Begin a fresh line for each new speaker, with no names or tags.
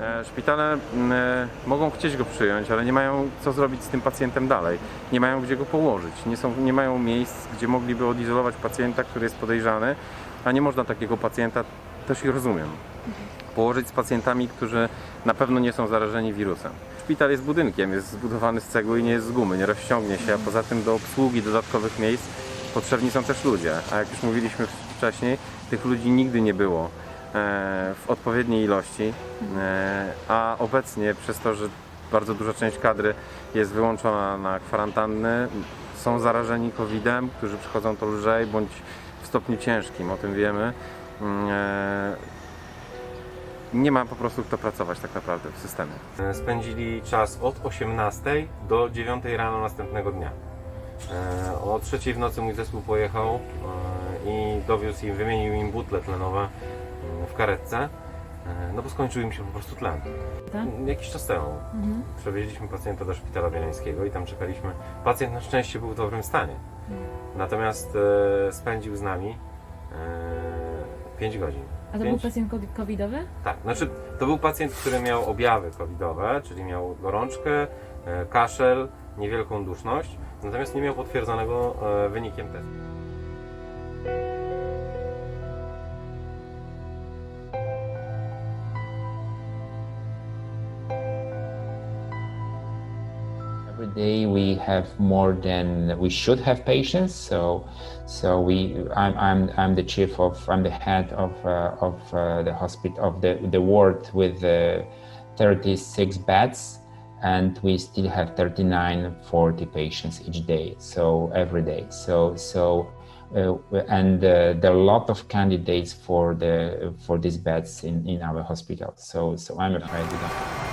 E, Szpitale mm, e, mogą chcieć go przyjąć, ale nie mają co zrobić z tym pacjentem dalej. Nie mają gdzie go położyć. Nie, są, nie mają miejsc, gdzie mogliby odizolować pacjenta, który jest podejrzany, a nie można takiego pacjenta, też ich rozumiem, położyć z pacjentami, którzy na pewno nie są zarażeni wirusem. Szpital jest budynkiem, jest zbudowany z cegły i nie jest z gumy, nie rozciągnie się, a poza tym do obsługi dodatkowych miejsc potrzebni są też ludzie. A jak już mówiliśmy wcześniej, tych ludzi nigdy nie było w odpowiedniej ilości, e, a obecnie przez to, że bardzo duża część kadry jest wyłączona na kwarantanny, są zarażeni COVID-em, którzy przychodzą to lżej bądź w stopniu ciężkim, o tym wiemy. Mm, e, Nie ma po prostu kto pracować tak naprawdę w systemie. Spędzili czas od 18 do 9 rano następnego dnia. E, O trzeciej w nocy mój zespół pojechał e, i dowiózł im, wymienił im butle tlenowe w karetce, e, no bo skończył im się po prostu tlen.
Tak?
Jakiś czas temu przewieźliśmy pacjenta do szpitala bielańskiego i tam czekaliśmy. Pacjent na szczęście był w dobrym stanie, natomiast e, spędził z nami 5 godzin.
A to był
Pięć?
pacjent COVID- covidowy?
Tak, znaczy to był pacjent, który miał objawy covidowe, czyli miał gorączkę, e, kaszel, niewielką duszność, natomiast nie miał potwierdzonego e, wynikiem testu.
Every day we have more than we should have patients. So, so we I'm I'm, I'm the chief of I'm the head of uh, of uh, the hospital of the the ward with uh, 36 beds, and we still have 39 40 patients each day. So every day. So so. Uh, and uh, there are a lot of candidates for the for these beds in, in our hospital. So so I'm afraid we don't.